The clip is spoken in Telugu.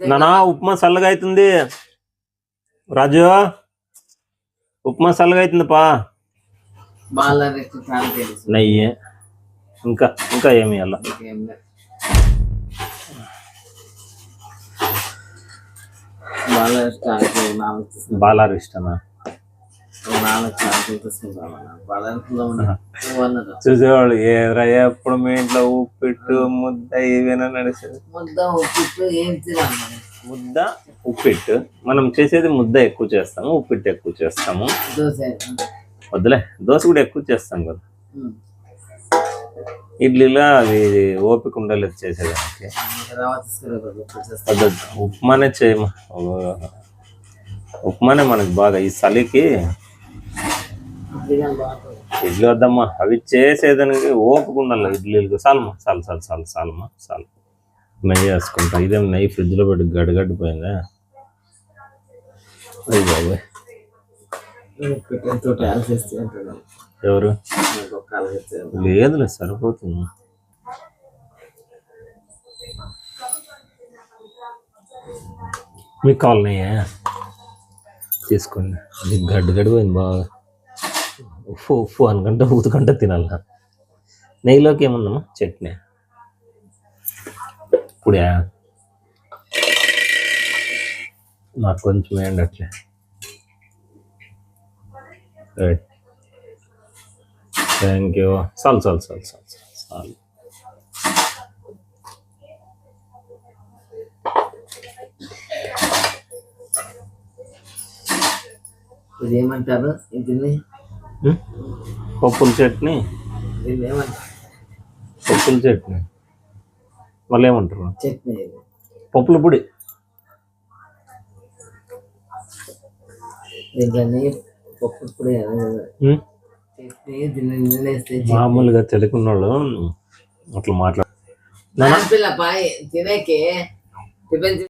నానా ఉప్మా చల్లగా అవుతుంది రాజు ఉప్మా చల్లగా అవుతుంది పా బాల రెస్ట్ చాలా తెలుసు నెయ్యి ఇంకా ఇంకా ఏమి అలా ఇంకేం చూసేవాళ్ళు ఏదరా ఎప్పుడు మీ ఇంట్లో ఉప్పిట్టు ముద్ద ఏవైనా నడిచేది ముద్ద ఉప్పిట్టు ఏం తినాలి మనం ముద్ద ఉప్పిట్టు. మనం చేసేది ముద్ద ఎక్కువ చేస్తాము ఉప్పిట్టు ఎక్కువ చేస్తాము. వద్దులే దోశ కూడా ఎక్కువ చేస్తాం కదా. ఇడ్లీలో అవి ఓపిక ఉండలేదు చేసేదానికి. ఉప్మానే చేయమా. ఉప్మానే మనకి బాగా. ఈ చలికి ఇడ్లీ వద్దమ్మా. అవి చేసేదానికి ఓపిక ఉండాలి. ఇడ్లీలకు సాల్మా చాలు చాలు చాలు చాలమ్మా చాలు నెయ్యి వేసుకుంటా. ఇదేం నెయ్యి ఫ్రిడ్జ్లో పెట్టి గడిగడ్డిపోయిందా అయ్యి బాబాయ్. ఎవరు? లేదులే సరిపోతుంది. మీకు కావాలన్నాయా తీసుకోండి. అది గడ్డి గడిపోయింది బాగా. ఉప్పు ఉప్పు అనుకుంటే ఊతుకుంటే తినాల. నెయ్యిలోకి ఏముందమ్మా? చట్నీ. ఇప్పుడే. నాకు కొంచెం వేయండి అట్లే. రైట్ థ్యాంక్ యూ చాలు చాలు చాలు చాలు చాలు చాలు. ఇది ఏమంటారు పప్పుల చట్నీ? పప్పుల చట్నీ. మళ్ళీ ఏమంటారు? చట్నీ పప్పుల పొడి. మామూలుగా తెలుగున్న వాళ్ళు అట్లా మాట్లాడు తినేకి